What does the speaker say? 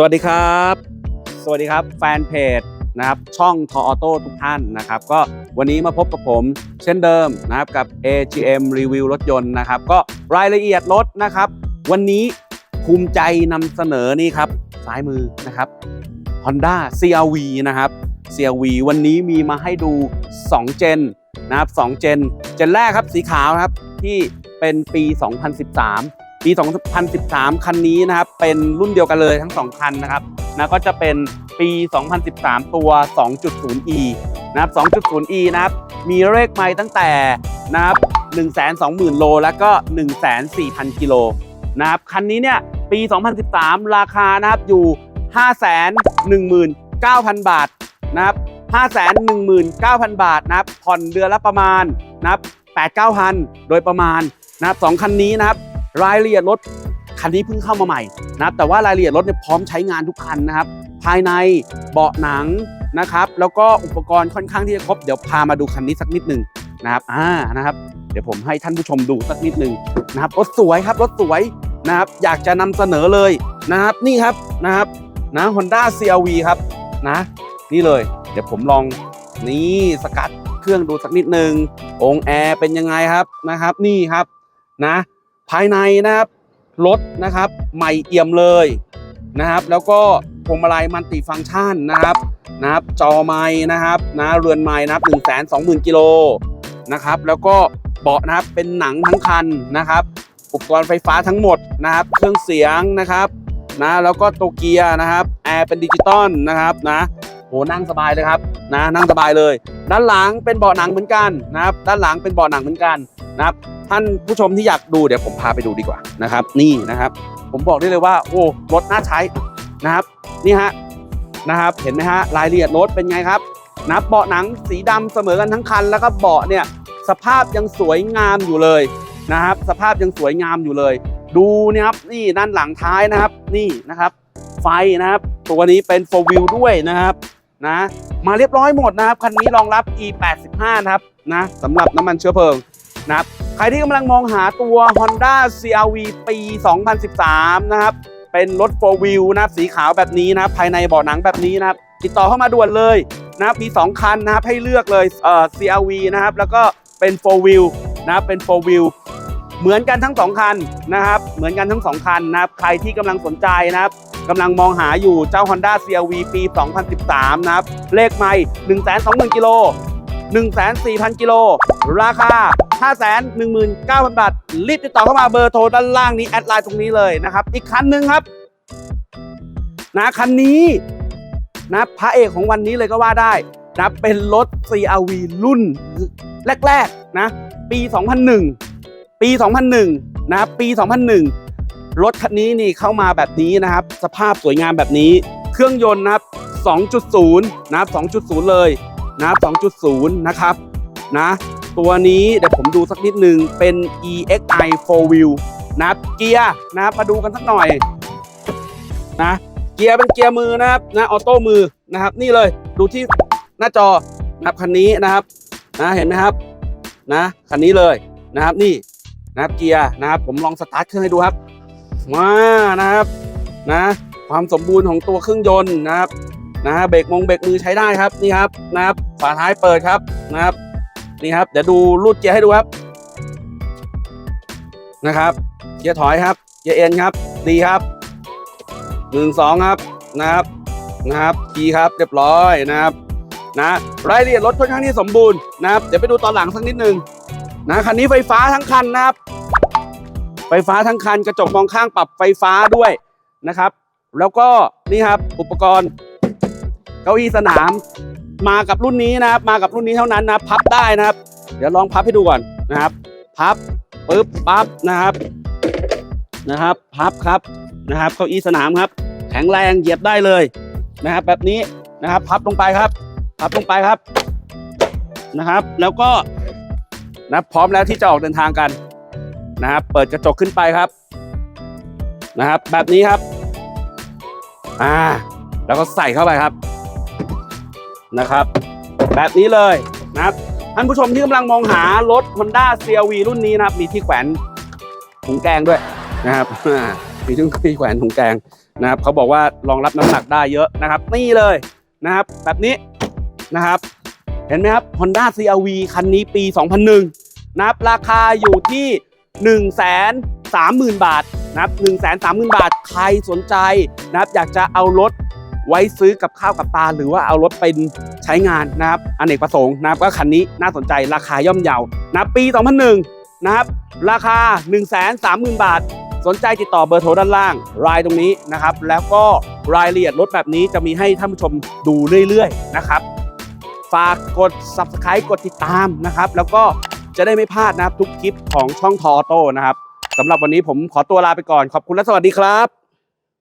สวัสดีครับ สวัสดีครับแฟนเพจนะครับช่องทออโต้ทุกท่านนะครับ ก็วันนี้มาพบกับผม เช่นเดิมนะครับกับ AGM รีวิวรถยนต์นะครับ ก็รายละเอียดรถนะครับ วันนี้ภูมิใจนำเสนอนี่ครับซ้ายมือนะครับ Honda CRV นะครับ CRV วันนี้มีมาให้ดู 2 เจนนะครับ2เจน เจนแรกครับสีขาวครับที่เป็นปี 2013 ปี 2013 คันนี้นะครับเป็นรุ่นเดียวกันเลยทั้ง 2 คันนะครับนะก็จะเป็นปี 2013 ตัว 2.0e นะครับ 2.0e นะครับมีเลขไมล์ตั้งแต่นะครับ120,000 โล แล้วก็ 104,000 กิโลนะครับคันนี้เนี่ยปี 2013 ราคานะครับอยู่ 519,000 บาทนะครับ519,000 บาทนะครับผ่อนเดือนละประมาณนะครับ8-9,000 โดยประมาณนะครับสองคันนี้นะครับ รายละเอียดรถคันนี้เพิ่งเข้ามาใหม่นะแต่ว่ารายละเอียดรถเนี่ยพร้อมใช้งานทุกคันนะครับ ภายในเบาะหนังนะครับ แล้วก็อุปกรณ์ค่อนข้างที่จะครบเดี๋ยวพามาดูคันนี้สักนิดหนึ่งนะครับอ่านะครับ เดี๋ยวผมให้ท่านผู้ชมดูสักนิดหนึ่งนะครับรถสวยครับรถสวยนะครับ อยากจะนำเสนอเลยนะครับนี่ครับนะครับนะ Honda CRV ครับนะ นี่เลย เดี๋ยวผมลองนี่สกัดเครื่องดูสักนิดหนึ่งองแอร์เป็นยังไงครับนะครับ นี่ครับนะ ภายในนะครับรถนะครับใหม่เอี่ยมเลยนะครับ แล้วก็พวงมาลัยมันติฟังก์ชันนะครับนะครับ จอไม้นะครับนะเรือนไม้นะครับ1 2 0 0 0 0กิโลนะครับ แล้วก็เบาะนะครับเป็นหนังทั้งคันนะครับ อุปกรณ์ไฟฟ้าทั้งหมดนะครับ เครื่องเสียงนะครับนะแล้วก็โตเกียนะครับแอร์เป็นดิจิตอลนะครับนะ โหนั่งสบายเลยครับนะนั่งสบายเลย ด้านหลังเป็นเบาะหนังเหมือนกันนะครับด้านหลังเป็นเบาะหนังเหมือนกันนะครับท่านผู้ชมที่อยากดูเดี๋ยวผมพาไปดูดีกว่านะครับ นี่นะครับ ผมบอกได้เลยว่า โอ้รถน่าใช้นะครับ นี่ฮะนะครับ เห็นไหมฮะรายละเอียดรถเป็นไงครับนะเบาะหนังสีดำเสมอกันทั้งคัน แล้วก็เบาะเนี่ยสภาพยังสวยงามอยู่เลยนะครับ สภาพยังสวยงามอยู่เลย ดูนี่ยครับนี่ด้านหลังท้ายนะครับ นี่นะครับ ไฟนะครับ ตัวนี้เป็น4 wheel ด้วยนะครับ นะ มาเรียบร้อยหมดนะครับ คันนี้รองรับ e85 นะครับนะสำหรับน้ำมันเชื้อเพลิงนะครับ ใครที่กำลังมองหาตัว Honda CRV ปี 2013 นะครับ เป็นรถ 4 wheel นะครับ สีขาวแบบนี้นะครับ ภายในเบาะหนังแบบนี้นะครับ ติดต่อเข้ามาด่วนเลยนะครับ มี 2 คันนะครับ ให้เลือกเลยเอ่อ CRV นะครับ แล้วก็เป็น 4 wheel นะครับ เป็น 4 wheel เหมือนกันทั้ง 2 คันนะครับ เหมือนกันทั้ง 2 คันนะครับ ใครที่กำลังสนใจนะครับ กำลังมองหาอยู่เจ้า Honda CRV ปี 2013 นะครับ เลขไม่120,000กิโล14,000 กิโล ราคา 519,000 บาท รีบติดต่อเข้ามาเบอร์โทรด้านล่างนี้ แอดไลน์ตรงนี้เลยนะครับ อีกคันหนึ่งครับ นะคันนี้นะพระเอกของวันนี้เลยก็ว่าได้นะเป็นรถ CRV รุ่นแรก ๆ นะ ปี 2001 ปี 2001 นะปี 2001 รถคันนี้นี่เข้ามาแบบนี้นะครับ สภาพสวยงามแบบนี้ เครื่องยนต์นะครับ 2.0 นะครับ 2.0 เลยนะครับ 2.0 นะครับ นะ ตัวนี้เดี๋ยวผมดูสักนิดนึง เป็น EXI 4 wheel นะครับ เกียร์นะครับ มาดูกันสักหน่อย นะ เกียร์เป็นเกียร์มือนะครับ นะ ออโต้มือนะครับ นี่เลย ดูที่หน้าจอนะครับคันนี้นะครับ นะ เห็นไหมครับ นะ คันนี้เลยนะครับ นี่นะครับ เกียร์นะครับ ผมลองสตาร์ทเครื่องให้ดูครับ มานะครับนะความสมบูรณ์ของตัวเครื่องยนต์นะครับนะเบรกมงเบรกมือใช้ได้ครับนี่ครับนะครับฝาท้ายเปิดครับนะครับนี่ครับเดี๋ยวดูรูดเกียร์ให้ดูครับนะครับเกียร์ถอยครับเกียร์เอ็นครับ ดีครับหนึ่งสองครับนะครับนะครับคีครับเรียบร้อยนะครับนะรายละเอียดรถค่อนข้างที่สมบูรณ์นะครับเดี๋ยวไปดูตอนหลังสักนิดนึงนะคันนี้ไฟฟ้าทั้งคันนะครับ ไฟฟ้าทั้งคันกระจกมองข้างปรับไฟฟ้าด้วยนะครับ แล้วก็นี่ครับอุปกรณ์เก้าอี้สนาม มากับรุ่นนี้นะครับ มากับรุ่นนี้เท่านั้นนะพับได้นะครับ เดี๋ยวลองพับให้ดูก่อนนะครับ พับปึ๊บปั๊บนะครับนะครับ พับครับนะครับเก้าอี้สนามครับ แข็งแรงเหยียบได้เลยนะครับ แบบนี้นะครับ พับลงไปครับ พับลงไปครับนะครับ แล้วก็นะพร้อมแล้วที่จะออกเดินทางกัน นะครับ เปิดกระจกขึ้นไปครับ นะครับ แบบนี้ครับ อ่า แล้วก็ใส่เข้าไปครับ นะครับ แบบนี้เลยนะครับท่านผู้ชมที่กำลังมองหารถ Honda CRV รุ่นนี้นะครับ มีที่แขวนถุงแกงด้วยนะครับมีที่ที่แขวนถุงแกงนะครับเขาบอกว่ารองรับน้ำหนักได้เยอะนะครับ นี่เลยนะครับ แบบนี้นะครับ เห็นไหมครับ Honda CRV คันนี้ปี 2001 นะครับ ราคาอยู่ที่ 1 3 0 0 0 0 บาทนะครับ1 3 0 0 0 0 บาท ใครสนใจนะครับอยากจะเอารถไว้ซื้อกับข้าวกับปลาหรือว่าเอารถเป็นใช้งานนะครับอเนกประสงค์นะครับก็คันนี้น่าสนใจราคาย่อมเยานะครับปี 2001 นะครับ ราคา 1 3 0 0 0 0 บาท สนใจติดต่อเบอร์โทรด้านล่าง รายตรงนี้นะครับ แล้วก็รายละเอียดรถแบบนี้จะมีให้ท่านผู้ชมดูเรื่อยๆนะครับ ฝากกด subscribe กดติดตามนะครับ แล้วก็ จะได้ไม่พลาดนะครับทุกคลิปของช่องทออโต้นะครับสำหรับวันนี้ผมขอตัวลาไปก่อนขอบคุณและสวัสดีครับ